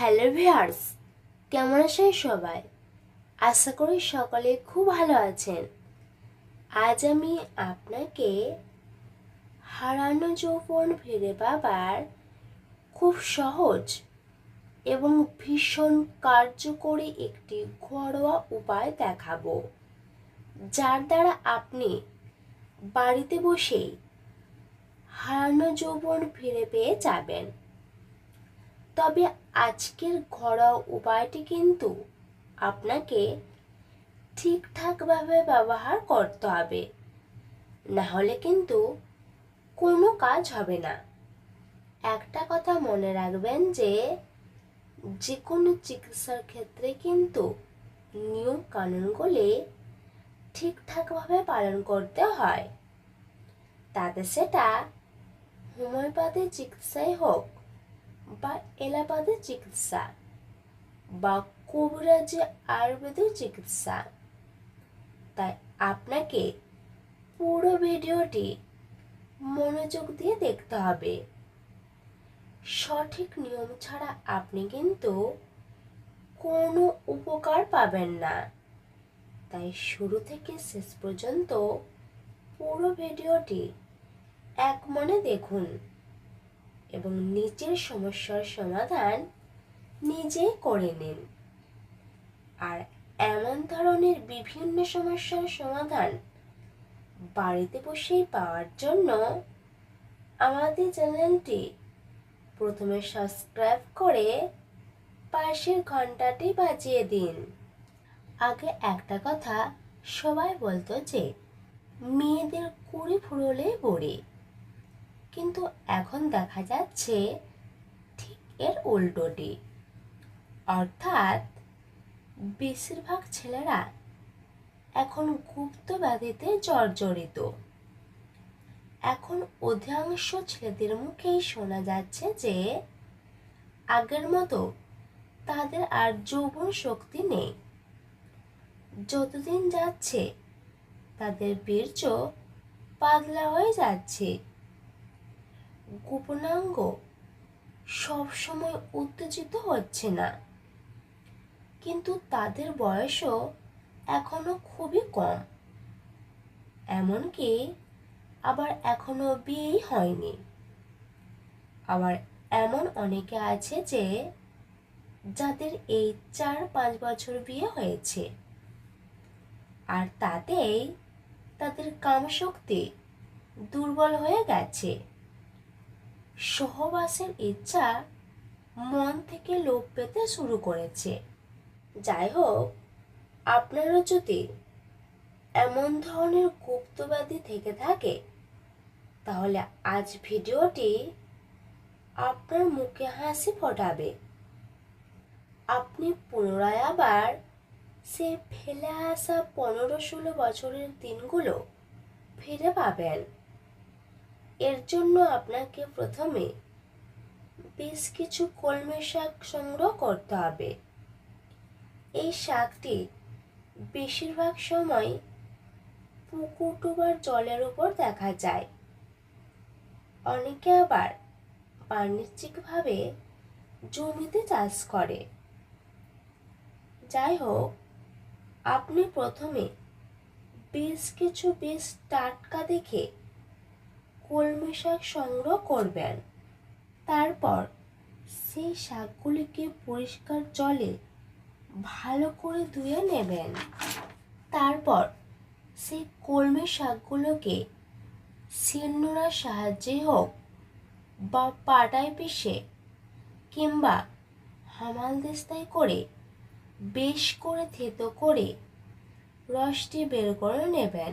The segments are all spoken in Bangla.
হ্যালো ভিউয়ার্স, কেমন আছেন সবাই? আশা করি সকলে খুব ভালো আছেন। আজ আমি আপনাকে হারানো যৌবন ফিরে পাবার খুব সহজ এবং ভীষণ কার্যকরী একটি ঘরোয়া উপায় দেখাবো, যার দ্বারা আপনি বাড়িতে বসেই হারানো যৌবন ফিরে পেয়ে যাবেন। তবে আজকের ঘরোয়া উপায়টি কিন্তু আপনাকে ঠিকঠাকভাবে ব্যবহার করতে হবে। না হলে কিন্তু কোনো কাজ হবে না। একটা কথা মনে রাখবেন যে যে কোনো চিকিৎসার ক্ষেত্রে কিন্তু নিয়ম কানুনগুলি ঠিকঠাকভাবে পালন করতে হয়। তাতে সেটা হোমিওপ্যাথি চিকিৎসাই হোক বা এলাপাদের চিকিৎসা বা কবিরাজি আয়ুর্বেদের চিকিৎসা। তাই আপনাকে পুরো ভিডিওটি মনোযোগ দিয়ে দেখতে হবে। সঠিক নিয়ম ছাড়া আপনি কিন্তু কোনো উপকার পাবেন না। তাই শুরু থেকে শেষ পর্যন্ত পুরো ভিডিওটি এক মনে দেখুন। এবং নিজের সমস্যার সমাধান নিজেই করে নিন। আর এমন ধরনের বিভিন্ন সমস্যার সমাধান বাড়িতে বসেই পাওয়ার জন্য আমাদের চ্যানেলটি প্রথমে সাবস্ক্রাইব করে পাশের ঘন্টাটি বাজিয়ে দিন। আগে একটা কথা সবাই বলতো যে, মেয়েদের কুড়ি ফুরলেই বড়ি। কিন্তু এখন দেখা যাচ্ছে ঠিক এর উল্টোটি অর্থাৎ বেশিরভাগ ছেলেরা এখন গুপ্ত ব্যাধিতে জর্জরিত। এখন অধিকাংশ ছেলেদের মুখেই শোনা যাচ্ছে যে আগের মতো তাদের আর যৌবন শক্তি নেই। যতদিন যাচ্ছে তাদের বীর্য পাতলা হয়ে যাচ্ছে। গোপনাঙ্গ সবসময় উত্তেজিত হচ্ছে না। কিন্তু তাদের বয়সও এখনও খুবই কম। এমনকি আবার এখনও বিয়েই হয়নি। আবার এমন অনেকে আছে যে যাদের এই চার পাঁচ বছর বিয়ে হয়েছে। আর তাতেই তাদের কামশক্তি দুর্বল হয়ে গেছে। সহবাসের ইচ্ছা মন থেকে লোপ পেতে শুরু করেছে। যাই হোক আপনারও যদি এমন ধরনের গুপ্তবাদী থেকে থাকে, তাহলে আজ ভিডিওটি আপনার মুখে হাসি ফোটাবে। আপনি পুনরায় আবার সে ফেলে আসা পনেরো ষোলো বছরের দিনগুলো ফিরে পাবেন। এর জন্য আপনাকে প্রথমে বেশ কিছু কলমে শাক সংগ্রহ করতে হবে। এই শাকটি বেশিরভাগ সময় পুকুর জলের উপর দেখা যায়। অনেকে আবার বাণিজ্যিকভাবে জমিতে চাষ করে। যাই হোক, আপনি প্রথমে বেশ কিছু বেশ টাটকা দেখে কলমি শাক সংগ্রহ করবেন। তারপর সেই শাকগুলিকে পরিষ্কার জলে ভালো করে ধুয়ে নেবেন। তারপর সেই কলমি শাকগুলোকে শিলনোড়ার সাহায্যে হোক বা পাটায় পিষে কিংবা হামাল দেস্তায় করে বেশ করে থেতো করে রসটি বের করে নেবেন।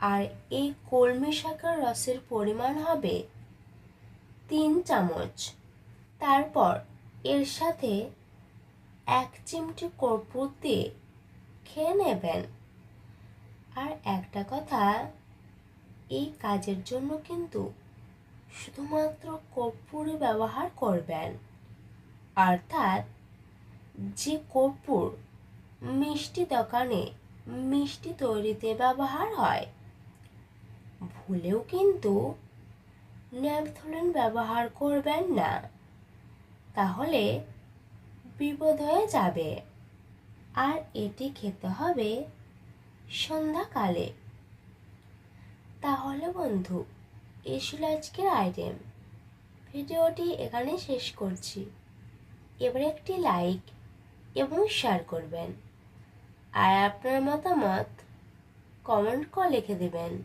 আর এই কলমি শাকের রসের পরিমাণ হবে তিন চামচ। তারপর এর সাথে এক চিমটি কর্পূর দিয়ে খেয়ে নেবেন। আর একটা কথা, এই কাজের জন্য কিন্তু শুধুমাত্র কর্পূরই ব্যবহার করবেন। অর্থাৎ যে কর্পূর মিষ্টি দোকানে মিষ্টি তৈরিতে ব্যবহার হয় ভুলেও কিন্তু ন্যাপথলিন ব্যবহার করবেন না। তাহলে বিপদ হয়ে যাবে। আর এটি খেতে হবে সন্ধ্যাকালে। তাহলে বন্ধু এই ছিল আজকের আইটেম। ভিডিওটি এখানে শেষ করছি। এবার একটি লাইক এবং শেয়ার করবেন। আর আপনার মতামত কমেন্ট করে লিখে দেবেন।